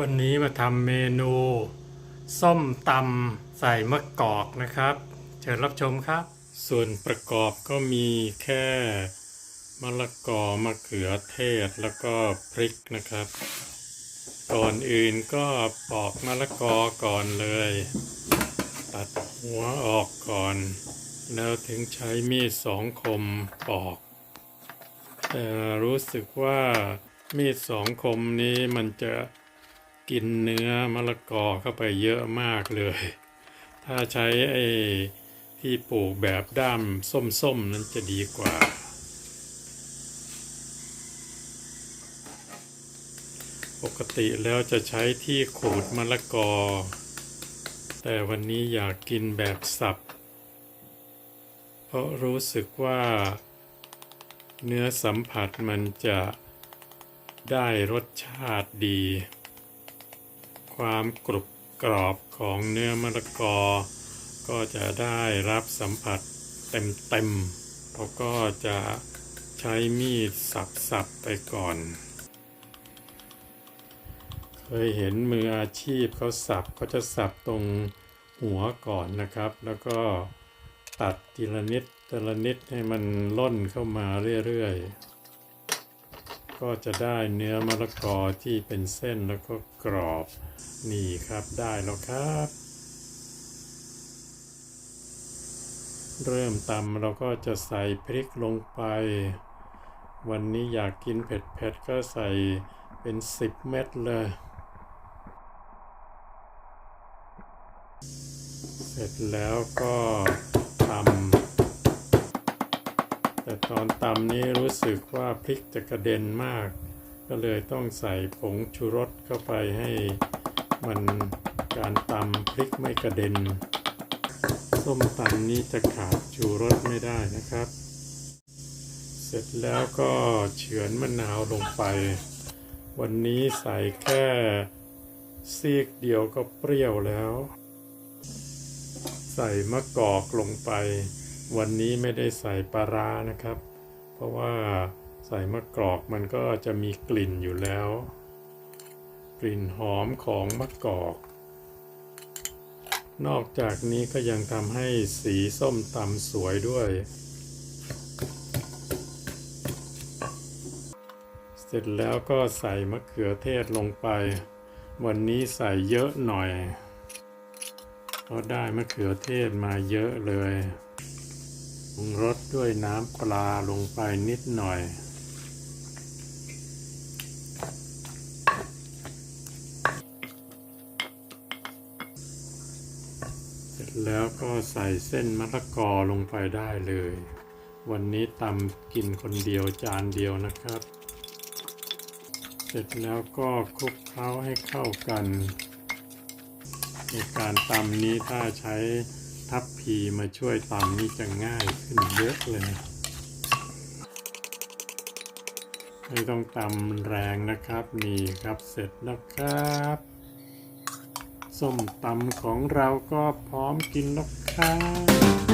วันนี้มาทำเมนู ส้มตำใส่มะกอกนะครับ เชิญรับชมครับ ส่วนประกอบก็มีแค่มะละกอมะเขือเทศแล้วก็พริกนะครับ ก่อนอื่นก็ปอกมะละกอก่อนเลย ตัดหัวออกก่อน แล้วถึงใช้มีดสองคมปอก แต่รู้สึกว่ามีดสองคมนี้มันจะ กินเนื้อมะละกอเข้าไปเยอะมากเลย ถ้าใช้ไอ้ที่ปลูกแบบด้ามส้มๆนั้นจะดีกว่า ปกติแล้วจะใช้ที่ขูดมะละกอ แต่วันนี้อยากกินแบบสับ เพราะรู้สึกว่าเนื้อสัมผัสมันจะได้รสชาติดี ความกรุบกรอบของเนื้อมะละกอ ก็จะได้รับสัมผัสเต็มๆเราก็จะใช้มีดสับๆไปก่อน เคยเห็นมืออาชีพเขาสับเขาจะสับตรงหัวก่อนนะครับ แล้วก็ตัดทีละนิดทีละนิดให้มันล่นเข้ามาเรื่อยๆ ก็จะได้เนื้อมะละกอที่เป็นเส้นแล้วก็กรอบ นี่ครับได้แล้วครับ เริ่มตำเราก็จะใส่พริกลงไป วันนี้อยากกินเผ็ดๆก็ใส่เป็นสิบเม็ดเลย เสร็จแล้วก็ตำ ต่ตอนตำนี้รู้สึกว่าพริกจะกระเด็นมาก ก็เลยต้องใส่ผงชูรสเข้าไปให้มันการตำพริกไม่กระเด็น ส้มตำนี้จะขาดชูรสไม่ได้นะครับ เสร็จแล้วก็เฉือนมะนาวลงไป วันนี้ใส่แค่ซีกเดียวก็เปรี้ยวแล้ว ใส่มะกอกลงไป วันนี้ไม่ได้ใส่ปลาร้านะครับ เพราะว่าใส่มะกรอกมันก็จะมีกลิ่นอยู่แล้ว กลิ่นหอมของมะกอก นอกจากนี้ก็ยังทำให้สีส้มตำสวยด้วย เสร็จแล้วก็ใส่มะเขือเทศลงไป วันนี้ใส่เยอะหน่อย เพราะได้มะเขือเทศมาเยอะเลย ปรุงรสด้วยน้ำปลาลงไปนิดหน่อย เสร็จแล้วก็ใส่เส้นมะละกอลงไปได้เลย วันนี้ตำกินคนเดียวจานเดียวนะครับ เสร็จแล้วก็คลุกเคล้าให้เข้ากัน ในการตำนี้ถ้าใช้ ทัพพีมาช่วยตำนี่จะง่ายขึ้นเยอะเลยไม่ต้องตำแรงนะครับนี่ครับเสร็จแล้วครับส้มตำของเราก็พร้อมกินแล้วครับ